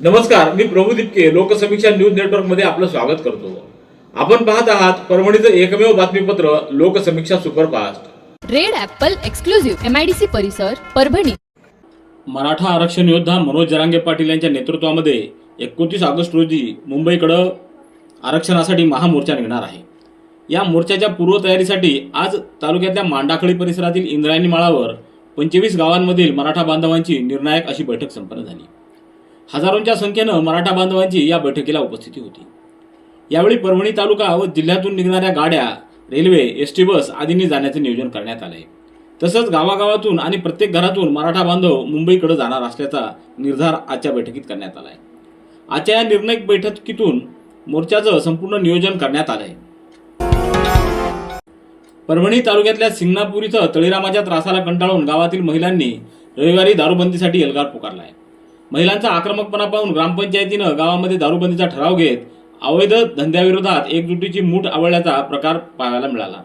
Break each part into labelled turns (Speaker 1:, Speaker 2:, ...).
Speaker 1: नमस्कार मी प्रभू दिपके लोकसमीक्षा न्यूज नेटवर्कमध्ये आपलं स्वागत करतो. आपण पाहत आहात परभणीचं एकमेव बातमीपत्र Loksamiksha superfast.
Speaker 2: Red apple exclusive MIDC परिसर परभणी.
Speaker 1: मराठा आरक्षण योद्धा मनोज जरांगे पाटील यांच्या नेतृत्वामध्ये एकोणतीस ऑगस्ट रोजी मुंबईकडं आरक्षणासाठी महामोर्चा निघणार आहे. या मोर्चाच्या पूर्वतयारीसाठी आज तालुक्यातल्या मांडाखळी परिसरातील इंद्रायणी माळावर पंचवीस गावांमधील मराठा बांधवांची निर्णायक अशी बैठक संपन्न झाली. हजारोंच्या संख्येनं मराठा बांधवांची या बैठकीला उपस्थिती होती. यावेळी परभणी तालुका व जिल्ह्यातून निघणाऱ्या गाड्या रेल्वे एस टी बस आदींनी जाण्याचे नियोजन करण्यात आले. तसंच गावागावातून आणि प्रत्येक घरातून मराठा बांधव मुंबईकडे जाणार असल्याचा निर्धार आजच्या बैठकीत करण्यात आलाय. आजच्या या निर्णय बैठकीतून मोर्चाचं संपूर्ण नियोजन करण्यात आलंय. परभणी तालुक्यातल्या सिंगणापूर इथं तळीरामाच्या त्रासाला कंटाळून गावातील महिलांनी रविवारी दारूबंदीसाठी एल्गार पुकारलाय. महिलांचा आक्रमकपणा पाहून ग्रामपंचायतीनं गावामध्ये दारूबंदीचा ठराव घेत अवैध धंद्याविरोधात एकजुटीची मूठ आवळल्याचा प्रकार पाहायला मिळाला.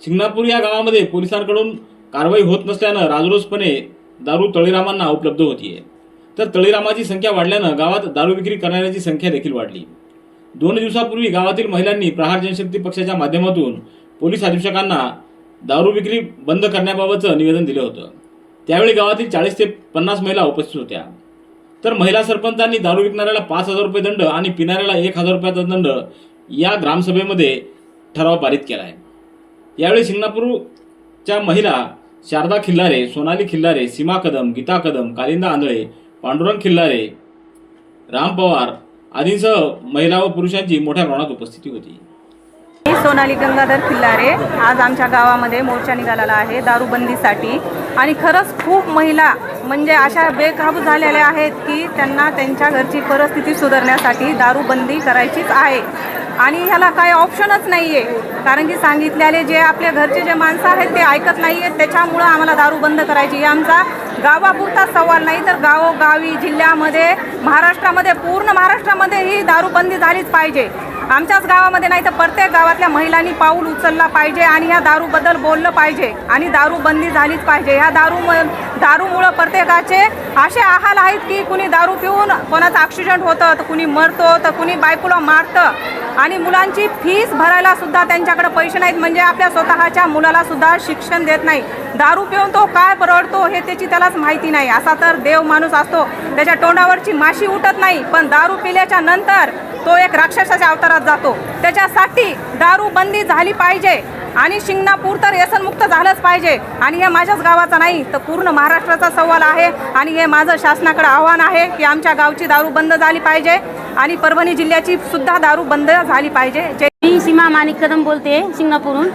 Speaker 1: सिंगणापूर या गावामध्ये पोलिसांकडून कारवाई होत नसल्यानं राजरोसपणे दारू तळीरामांना उपलब्ध होतीये. तर तळीरामाची संख्या वाढल्यानं गावात दारू विक्री करणाऱ्यांची संख्या देखील वाढली. दोन दिवसापूर्वी गावातील महिलांनी प्रहार जनशक्ती पक्षाच्या माध्यमातून पोलीस अधीक्षकांना दारू विक्री बंद करण्याबाबतचं निवेदन दिलं होतं. त्यावेळी गावातील चाळीस ते पन्नास महिला उपस्थित होत्या. तर महिला सरपंचांनी दारू विकणाऱ्याला पाच हजार रुपये दंड आणि पिणाऱ्याला एक हजार रुपयाचा दंड या ग्रामसभेमध्ये ठराव पारित केला आहे यावेळी सिंगणापूरच्या महिला शारदा खिल्लारे सोनाली खिल्लारे सीमा कदम गीता कदम कालिंदा आंधळे पांडुरंग खिल्लारे राम पवार आदींसह महिला व पुरुषांची मोठ्या प्रमाणात उपस्थिती होती.
Speaker 3: मी सोनाली गंगाधर खिल्लारे. आज आमच्या गावामध्ये मोर्चा निघालेला आहे दारूबंदीसाठी. आणि खरंच खूप महिला म्हणजे अशा बेकाबू झालेल्या आहेत की त्यांना त्यांच्या घरची परिस्थिती सुधारण्यासाठी दारूबंदी करायचीच आहे. आणि ह्याला काही ऑप्शनच नाही आहे कारण की सांगितलेले जे आपल्या घरचे जे माणसं आहेत ते ऐकत नाही आहेत त्याच्यामुळं आम्हाला दारू बंद करायची आमचा गावापुरता सवाल नाही तर गावोगावी जिल्ह्यामध्ये महाराष्ट्रामध्ये पूर्ण महाराष्ट्रामध्ये ही दारूबंदी झालीच पाहिजे. आमच्याच गावामध्ये नाही तर प्रत्येक गावातल्या महिलांनी पाऊल उचलला पाहिजे आणि या दारूबद्दल बोललं पाहिजे आणि दारू बंदी झालीच पाहिजे. ह्या दारू दारूमुळं प्रत्येकाचे असे आहाल आहेत की कुणी कोणाचं ॲक्सिडेंट होतं तर कुणी मरतो तर कुणी बायकोला मारतं. आणि मुलांची फीस भरायला सुद्धा त्यांच्याकडे पैसे नाहीत. म्हणजे आपल्या स्वतःच्या मुलाला सुद्धा शिक्षण देत नाही. दारू पिऊन तो काय परवडतो हे त्याची त्यालाच माहिती नाही. असा तर देव माणूस असतो. त्याच्या तोंडावरची माशी उठत नाही. पण दारू पिल्याच्या नंतर तो एक राक्षसाच्या अवतारात जातो. त्याच्यासाठी दारू बंदी झाली पाहिजे. आणि शिंगणापूर तर व्यसनमुक्त झालंच पाहिजे. आणि हे माझ्याच गावाचा नाही तर पूर्ण महाराष्ट्राचा सवाल आहे. आणि हे माझं शासनाकडे आव्हान आहे की आमच्या गावची दारू बंद झाली पाहिजे. आणि परभणी जिल्ह्याची सुद्धा दारू बंद झाली पाहिजे.
Speaker 4: मी सीमा माणिक कदम बोलते शिंगणापूरून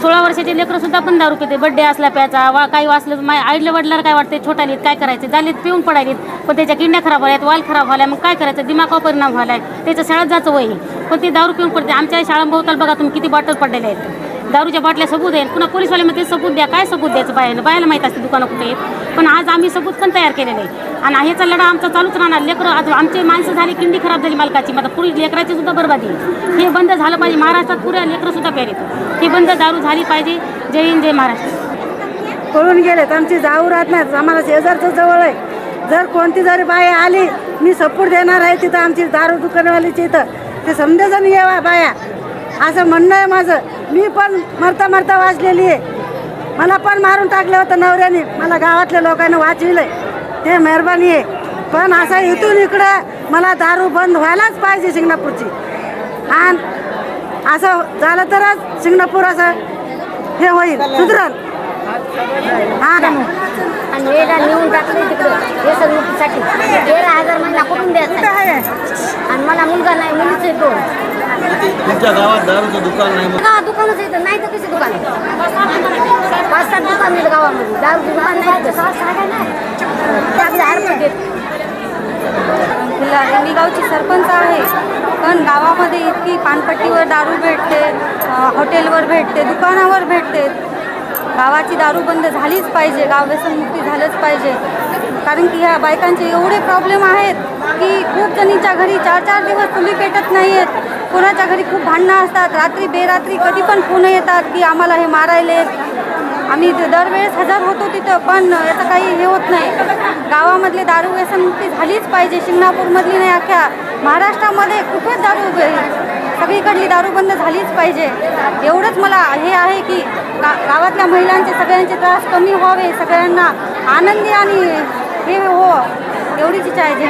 Speaker 4: सोळा वर्षाचे लेकरं सुद्धा पण दारू पिते. बड्डे असला प्याचा वा काही वाचलं माय आईला वडिलाला काय वाटते छोटालीत काय करायचं? झालीत पिऊन पडायलीत. पण त्याच्या किडण्या खराब व्हाल्यात वाल खराब व्हायला मग काय करायचं? दिमागावर परिणाम व्हायला आहे त्याच्या शाळेत जायचं वय पण ते दारू पिऊन पडते. आमच्या शाळांभोवताल बघा तुम्ही किती बॉटल पडलेले आहेत. दारूच्या बाटल्या सबूत आहेत. पुन्हा पोलीसवाले ते सबूत द्या. काय सबूत द्यायचं बायाला? बायाला माहीत असते दुकानं कुठे आहेत. पण आज आम्ही सबूत पण तयार केलेले आहे आणि ह्याचा लढा आमचा चालूच राहणार. लेकरं आज आमचे माणसं झाली किंडी खराब झाली मालकाची. मग आता पुरी लेकराची सुद्धा बरबादी हे बंद झालं पाहिजे. महाराष्ट्रात पुऱ्या लेकरंसुद्धा प्यारेत हे बंद दारू झाली पाहिजे. जय हिंद जय महाराष्ट्र.
Speaker 5: पळून गेलेत. आमची जाऊ राहत नाहीत. आम्हाला शेजारचं जवळ आहे. जर कोणती जरी बाया आली मी सपोर्ट देणार आहे तिथं आमची दारू दुकानवालीची इथं. ते समजेजण येवा बाया. असं म्हणणं आहे माझं. मी पण मरता मरता वाचलेली आहे. मला पण मारून टाकलं होतं नवऱ्याने. मला गावातल्या लोकांनी वाचविलंय. ते मेहरबानी आहे. पण असं इथून इकडे मला दारू बंद व्हायलाच पाहिजे सिंगणापूरची. आणि असं झालं तरच सिंगणापूर असं हे होईल. सुधरल. हा
Speaker 6: आणि नेऊन टाकले तिकडे व्यसनमुक्तीसाठी तेरा हजार महिना कुठून द्यायचा? आहे? आणि मला मुलगा नाही मुलीच दोन
Speaker 7: तुमच्या गावात दारूचं दुकान नाही
Speaker 6: का दुकानच येतं नाही तर कशी दुकान? पाच सात दुकान आहेत गावामध्ये. दारू दुकान नाही ते आपल्या देत
Speaker 3: मी गावची सरपंच आहे. पण गावामध्ये इतकी पानपट्टीवर दारू भेटते अ, हॉटेलवर भेटते दुकानावर भेटते. गावाची दारू बंद झालीच पाहिजे. गाव व्यसनमुक्ती झालंच पाहिजे. कारण की ह्या बायकांचे एवढे प्रॉब्लेम आहेत की खूप जणींच्या घरी चार चार दिवस चुली पेटत नाही आहेत कोणाच्या घरी खूप भांडणं असतात. रात्री बेरात्री कधी पण फोन येतात की आम्हाला हे मारायले. आम्ही दरवेळेस हजर होतो तिथं पण याचं काही हे होत नाही. गावामधले दारू व्यसनमुक्ती झालीच पाहिजे. शिंगणापूरमधली नाही अख्ख्या महाराष्ट्रामध्ये कुठेच दारू सगळीकडली दारू बंद झालीच पाहिजे. एवढंच मला हे आहे की गा गावातल्या महिलांचे सगळ्यांचे त्रास कमी व्हावे. सगळ्यांना आनंदी आणि हे हो एवढीच इच्छा आहे.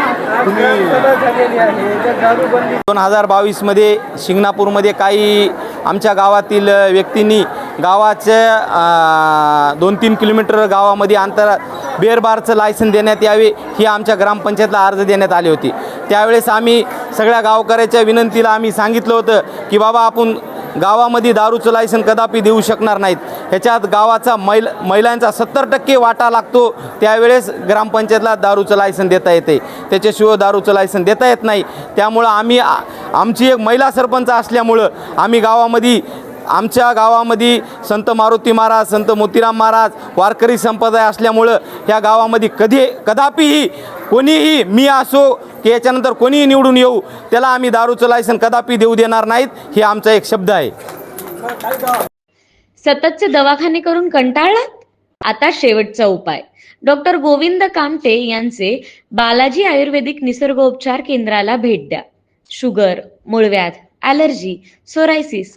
Speaker 8: दोन हजार बावीसमध्ये शिंगणापूरमध्ये काही आमच्या गावातील व्यक्तींनी गावाच्या दोन तीन किलोमीटर गावामध्ये अंतर बेरबारचं लायसन देण्यात यावे ही आमच्या ग्रामपंचायतला अर्ज देण्यात आली होती. त्यावेळेस आम्ही सगळ्या गावकऱ्याच्या विनंतीला आम्ही सांगितलं होतं की बाबा आपण गावामध्ये दारूचं लायसन कदापि देऊ शकणार नाहीत. ह्याच्यात गावाचा मैल महिलांचा सत्तर टक्के वाटा लागतो. त्यावेळेस ग्रामपंचायतला दारूचं लायसन देता येते. त्याच्याशिवाय दारूचं लायसन देता येत नाही. त्यामुळं आम्ही आमची एक महिला सरपंच असल्यामुळं आम्ही गावामध्ये आमच्या गावामध्ये संत मारुती महाराज संत मोतीराम महाराज वारकरी संप्रदाय असल्यामुळं ह्या गावामध्ये कधी कदापिही कोणीही मी असो की याच्यानंतर कोणीही निवडून येऊ त्याला आम्ही दारूचं लायसन कदापि देऊ देणार नाहीत हे आमचा एक शब्द आहे.
Speaker 9: सततचे दवाखाने करून कंटाळलात? आता शेवटचा उपाय. डॉक्टर गोविंद कामटे यांचे बालाजी आयुर्वेदिक निसर्गोपचार केंद्राला भेट द्या. शुगर मूळव्याध allergy psoriasis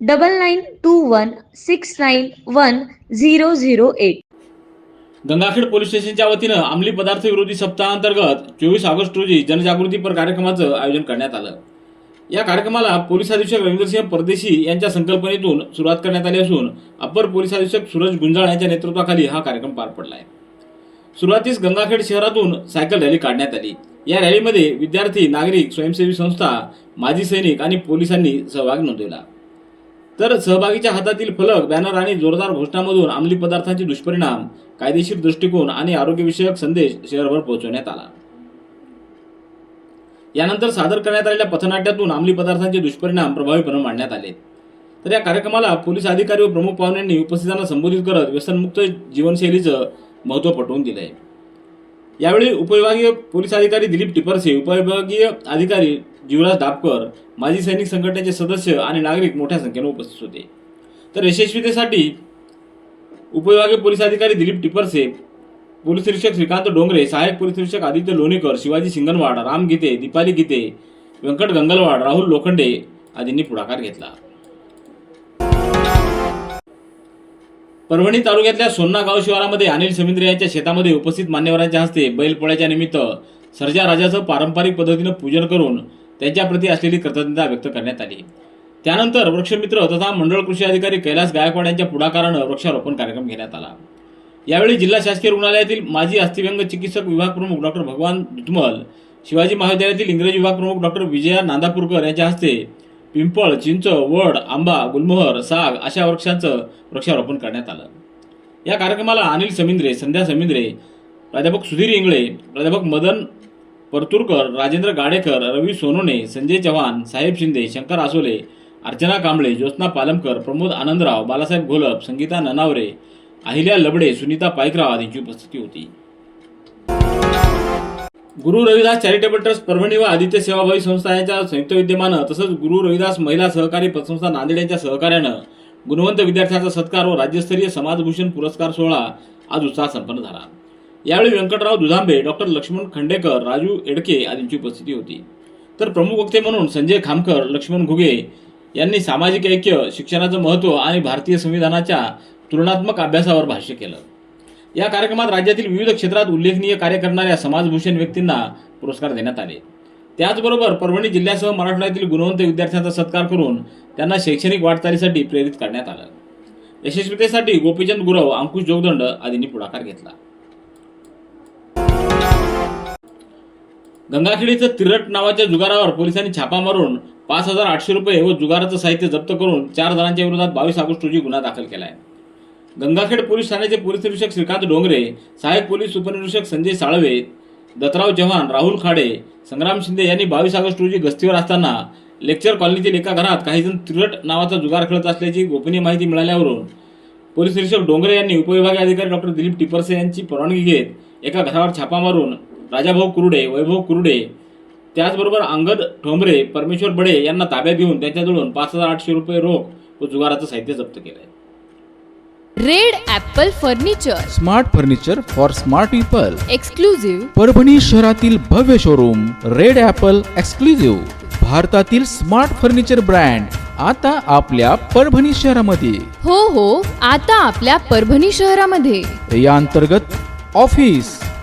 Speaker 9: double nine two one six nine one zero zero eight
Speaker 1: Gangakhed police स्टेशनच्या वतीनं अंमली पदार्थ विरोधी सप्ताहांतर्गत चोवीस ऑगस्ट रोजी जनजागृतीपर कार्यक्रमाचं आयोजन करण्यात आलं. या कार्यक्रमाला पोलीस अधीक्षक रवींद्रसिंह परदेशी यांच्या संकल्पनेतून सुरुवात करण्यात आली असून अप्पर पोलीस अधीक्षक सूरज गुंजाळ यांच्या नेतृत्वाखाली हा कार्यक्रम पार पडला आहे सुरुवातीस गंगाखेड शहरातून सायकल रॅली काढण्यात आली. या रॅलीमध्ये विद्यार्थी नागरिक स्वयंसेवी संस्था माजी सैनिक आणि पोलिसांनी सहभाग नोंदवला. तर सहभागीच्या हातातील फलक बॅनर आणि जोरदार घोषणामधून अंमली पदार्थांचे दुष्परिणाम कायदेशीर दृष्टिकोन आणि आरोग्यविषयक संदेश शहरभर पोहोचवण्यात आला. यानंतर सादर करण्यात आलेल्या पथनाट्यातून अंमली पदार्थांचे दुष्परिणाम प्रभावीपणे मांडण्यात आले. तर या कार्यक्रमाला पोलीस अधिकारी व प्रमुख पाहुण्यांनी उपस्थितांना संबोधित करत व्यसनमुक्त जीवनशैलीचं महत्त्व पटवून दिलंय. यावेळी उपविभागीय पोलीस अधिकारी दिलीप टिपरसे उपविभागीय अधिकारी जीवराज दापकर माजी सैनिक संघटनेचे सदस्य आणि नागरिक मोठ्या संख्येने उपस्थित होते. तर यशस्वीतेसाठी उपविभागीय पोलीस अधिकारी दिलीप टिपरसे पोलीस निरीक्षक श्रीकांत डोंगरे सहाय्यक पोलीस निरीक्षक आदित्य लोणीकर शिवाजी सिंगनवाड राम गीते दीपाली गीते व्यंकट गंगलवाड राहुल लोखंडे आदींनी पुढाकार घेतला. परभणी तालुक्यातल्या सोन्ना गाव शिवारामध्ये अनिल समिंद्रे यांच्या शेतामध्ये उपस्थित मान्यवरांच्या हस्ते बैलपोळ्याच्या निमित्त सर्जा राजाचं पारंपरिक पद्धतीनं पूजन करून त्यांच्याप्रती असलेली कृतज्ञता व्यक्त करण्यात आली. त्यानंतर वृक्षमित्र तथा मंडळ कृषी अधिकारी कैलास गायकवाड यांच्या पुढाकारानं वृक्षारोपण कार्यक्रम घेण्यात आला. यावेळी जिल्हा शासकीय रुग्णालयातील माजी अस्थिव्यंग चिकित्सक विभाग प्रमुख डॉक्टर भगवान धुतमल शिवाजी महाविद्यालयातील इंग्रजी विभाग प्रमुख डॉक्टर विजया नांदापूरकर यांच्या हस्ते पिंपळ चिंच वड आंबा गुलमोहर साग अशा वृक्षांचं वृक्षारोपण करण्यात आलं. या कार्यक्रमाला अनिल समिंद्रे संध्या समिंद्रे प्राध्यापक सुधीर इंगळे प्राध्यापक मदन परतुरकर राजेंद्र गाडेकर रवी सोनोने संजय चव्हाण साहेब शिंदे शंकर आसोले अर्चना कांबळे ज्योत्ना पालमकर प्रमोद आनंदराव बालासाहेब घोलप संगीता ननावरे अहिल्या लबडे सुनीता पायकराव आदींची उपस्थिती होती. गुरु रविदास चॅरिटेबल ट्रस्ट परभणी व आदित्य सेवाभावी संस्था यांच्या संयुक्त विद्यमानं तसंच गुरु रविदास महिला सहकारी पतसंस्था नांदेड यांच्या सहकार्यानं गुणवंत विद्यार्थ्यांचा सत्कार व राज्यस्तरीय समाजभूषण पुरस्कार सोहळा आज उत्साहात संपन्न झाला. यावेळी व्यंकटराव दुधांबे डॉक्टर लक्ष्मण खंडेकर राजू एडके आदींची उपस्थिती होती. तर प्रमुख वक्ते म्हणून संजय खामकर लक्ष्मण घुगे यांनी सामाजिक ऐक्य शिक्षणाचं महत्त्व आणि भारतीय संविधानाच्या तुलनात्मक अभ्यासावर भाष्य केलं. या कार्यक्रमात राज्यातील विविध क्षेत्रात उल्लेखनीय कार्य करणाऱ्या समाजभूषण व्यक्तींना पुरस्कार देण्यात आले. त्याचबरोबर परभणी जिल्ह्यासह मराठवाड्यातील गुणवंत विद्यार्थ्यांचा सत्कार करून त्यांना शैक्षणिक वाटचालीसाठी प्रेरित करण्यात आलं. यशस्वीतेसाठी गोपीचंद गुरव अंकुश जोगदंड आदींनी पुढाकार घेतला. गंगाखेडीचं तिरट नावाच्या जुगारावर पोलिसांनी छापा मारून पाच हजार आठशे रुपये व जुगाराचं साहित्य जप्त करून चार जणांच्या विरोधात बावीस ऑगस्ट रोजी गुन्हा दाखल केला आहे गंगाखेड पोलीस ठाण्याचे पोलीस निरीक्षक श्रीकांत डोंगरे सहाय्यक पोलीस उपनिरीक्षक संजय साळवे दत्तराव चव्हाण राहुल खाडे संग्राम शिंदे यांनी बावीस ऑगस्ट रोजी गस्तीवर असताना लेक्चर कॉलनीतील एका घरात काही जण तिरट नावाचा जुगार खेळत असल्याची गोपनीय माहिती मिळाल्यावरून पोलीस निरीक्षक डोंगरे यांनी उपविभागीय अधिकारी डॉक्टर दिलीप टिपरसे यांची परवानगी घेत एका घरावर छापा मारून राजाभाऊ कुरुडे वैभव कुरुडे त्याचबरोबर अंगद ठोंबरे परमेश्वर बडे यांना ताब्यात घेऊन त्यांच्याजवळून पाच हजार आठशे रुपये रोख व जुगाराचं साहित्य जप्त केलं आहे
Speaker 2: red apple furniture.
Speaker 10: Smart furniture for smart people.
Speaker 2: Exclusive
Speaker 10: Parbhani शहरातील भव्य शोरूम रेड ॲपल एक्सक्लुझिव्ह. भारतातील स्मार्ट फर्निचर ब्रँड आता आपल्या परभणी शहरामध्ये.
Speaker 2: हो हो आता आपल्या परभणी शहरामध्ये.
Speaker 10: या अंतर्गत ऑफिस.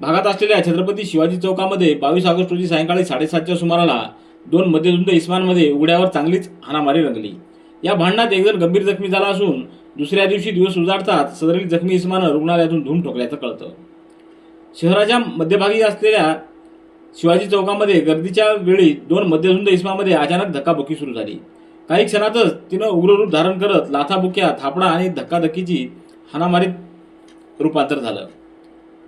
Speaker 1: भागात असलेल्या छत्रपती शिवाजी चौकामध्ये बावीस ऑगस्ट रोजी सायंकाळी साडेसातच्या सुमाराला दोन मध्यधुंद इस्मानमध्ये उघड्यावर चांगलीच हाणामारी रंगली. या भांडणात एकजण गंभीर जखमी झाला असून दुसऱ्या दिवशी दिवस उजाडतात सदरील जखमी इस्मानं रुग्णालयातून धूम ठोकल्याचं कळतं. शहराच्या मध्यभागी असलेल्या शिवाजी चौकामध्ये गर्दीच्या वेळी दोन मध्यधुंद इस्मामध्ये अचानक धक्काबुक्की सुरू झाली. काही क्षणातच तिनं उग्र रूप धारण करत लाथाबुक्या थापडा आणि धक्काधक्कीची हाणामारीत रूपांतर झालं.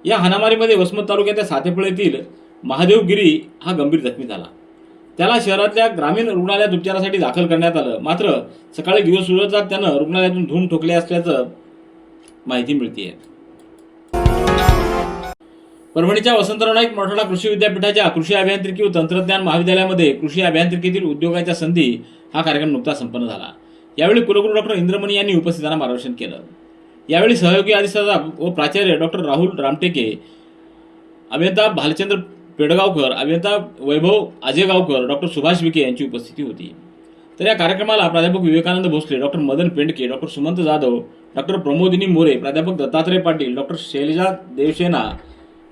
Speaker 1: या हाणामारीमध्ये वसमत तालुक्याच्या सातेफळ येथील महादेव गिरी हा गंभीर जखमी झाला. त्याला शहरातल्या ग्रामीण रुग्णालयात उपचारासाठी दाखल करण्यात आलं. मात्र सकाळी दिवस उजळतात त्यानं रुग्णालयातून धूम ठोकले असल्याचं माहिती मिळते परभणीच्या वसंतराव नाईक मराठवाडा कृषी विद्यापीठाच्या कृषी अभियांत्रिकी व तंत्रज्ञान महाविद्यालयामध्ये कृषी अभियांत्रिकीतील उद्योगाच्या संधी हा कार्यक्रम नुकताच संपन्न झाला. यावेळी कुलगुरू डॉक्टर इंद्रमणी यांनी उपस्थितांना मार्गदर्शन केलं. यावेळी सहयोगी अधिष्ठाता व प्राचार्य डॉक्टर राहुल रामटेके अभियंता भालचंद्र पेडगावकर अभियंता वैभव आजेगावकर डॉक्टर सुभाष विखे यांची उपस्थिती होती. तर या कार्यक्रमाला प्राध्यापक Vivekanand Bhosale doctor Madan Pendke doctor Sumant Jadhav doctor Pramodini More प्राध्यापक दत्तात्रय पाटील डॉक्टर शैलजा देवसेना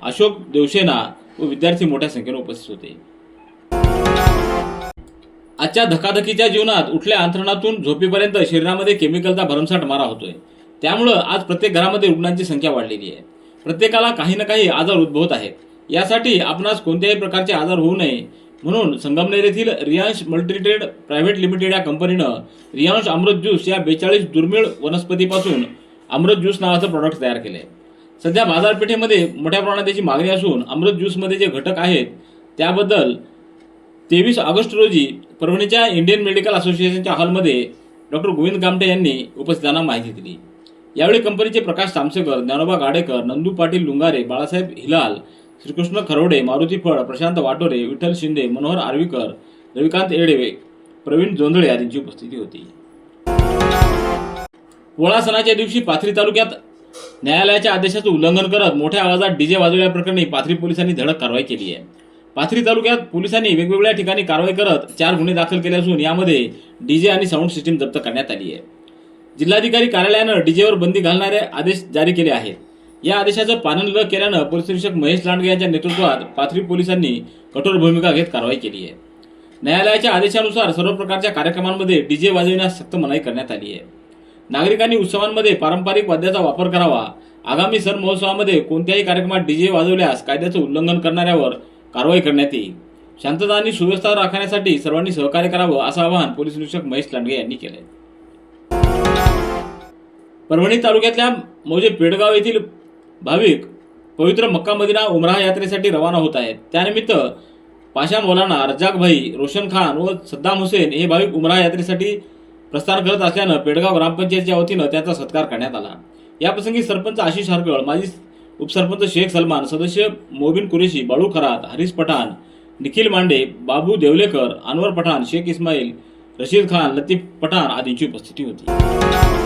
Speaker 1: अशोक देवसेना व विद्यार्थी मोठ्या संख्येने उपस्थित होते. आजच्या धकाधकीच्या जीवनात उठल्या अंथरुणातून झोपेपर्यंत शरीरामध्ये केमिकलचा भरमसाठ मारा होतोय. त्यामुळं आज प्रत्येक घरामध्ये रुग्णांची संख्या वाढलेली आहे. प्रत्येकाला काही ना काही आजार उद्भवत आहेत. यासाठी आपणास कोणत्याही प्रकारचे आजार होऊ नये. म्हणून संगमनेर येथील रियांश मल्टीट्रेड प्रायव्हेट लिमिटेड या कंपनीनं रियांश अमृत ज्यूस या बेचाळीस दुर्मिळ वनस्पतीपासून अमृत ज्यूस नावाचं प्रॉडक्ट तयार केले सध्या बाजारपेठेमध्ये मोठ्या प्रमाणात त्याची मागणी असून अमृत ज्यूसमध्ये जे घटक आहेत त्याबद्दल तेवीस ऑगस्ट रोजी परभणीच्या इंडियन मेडिकल असोसिएशनच्या हॉलमध्ये डॉक्टर गोविंद कामटे यांनी उपस्थितांना माहिती दिली. यावेळी कंपनीचे प्रकाश तामसेकर ज्ञानोबा गाडेकर नंदू पाटील लुंगारे बाळासाहेब हिलाल श्रीकृष्ण खरोडे मारुती फळ प्रशांत वाटोरे विठ्ठल शिंदे मनोहर आर्वीकर रविकांत येडेवे प्रवीण जोंधळे आदींची उपस्थिती होती. पोळा सणाच्या दिवशी पाथरी तालुक्यात न्यायालयाच्या आदेशाचं उल्लंघन करत मोठ्या आवाजात डीजे वाजवल्याप्रकरणी पाथरी पोलिसांनी धडक कारवाई केली आहे. पाथरी तालुक्यात पोलिसांनी वेगवेगळ्या ठिकाणी कारवाई करत चार गुन्हे दाखल केले असून यामध्ये डीजे आणि साऊंड सिस्टीम जप्त करण्यात आली आहे. जिल्हाधिकारी कार्यालयानं डीजेवर बंदी घालणारे आदेश जारी केले आहेत. या आदेशाचं पालन न केल्यानं पोलीस निरीक्षक महेश लांडगे यांच्या नेतृत्वात पाथरी पोलिसांनी कठोर भूमिका घेत कारवाई केली आहे. न्यायालयाच्या आदेशानुसार सर्व प्रकारच्या कार्यक्रमांमध्ये डीजे वाजविण्यास सक्त मनाई करण्यात आली आहे. नागरिकांनी उत्सवांमध्ये पारंपरिक वाद्याचा वापर करावा. आगामी सण महोत्सवामध्ये कोणत्याही कार्यक्रमात डीजे वाजवल्यास कायद्याचं उल्लंघन करणाऱ्यावर कारवाई करण्यात येईल. शांतता आणि सुव्यवस्था राखण्यासाठी सर्वांनी सहकार्य करावं असं आवाहन पोलीस निरीक्षक महेश लांडगे यांनी केलंय. परभणी तालुक्यातल्या मौजे पेडगाव येथील भाविक पवित्र मक्का मदिना उमराह यात्रेसाठी रवाना होत आहेत. त्यानिमित्त पाशा मौलाना रजाक भाई रोशन खान व सद्दाम हुसेन हे भाविक उमराह यात्रेसाठी प्रस्थान करत असल्यानं पेडगाव ग्रामपंचायतच्या वतीनं त्याचा सत्कार करण्यात आला. याप्रसंगी सरपंच आशिष हरकळ माजी उपसरपंच शेख सलमान सदस्य मोबिन कुरेशी बाळू खरात हरीश पठाण निखिल मांडे बाबू देवलेकर अनवर पठाण शेख इस्माईल रशीद खान लतीफ पठाण आदींची उपस्थिती होती.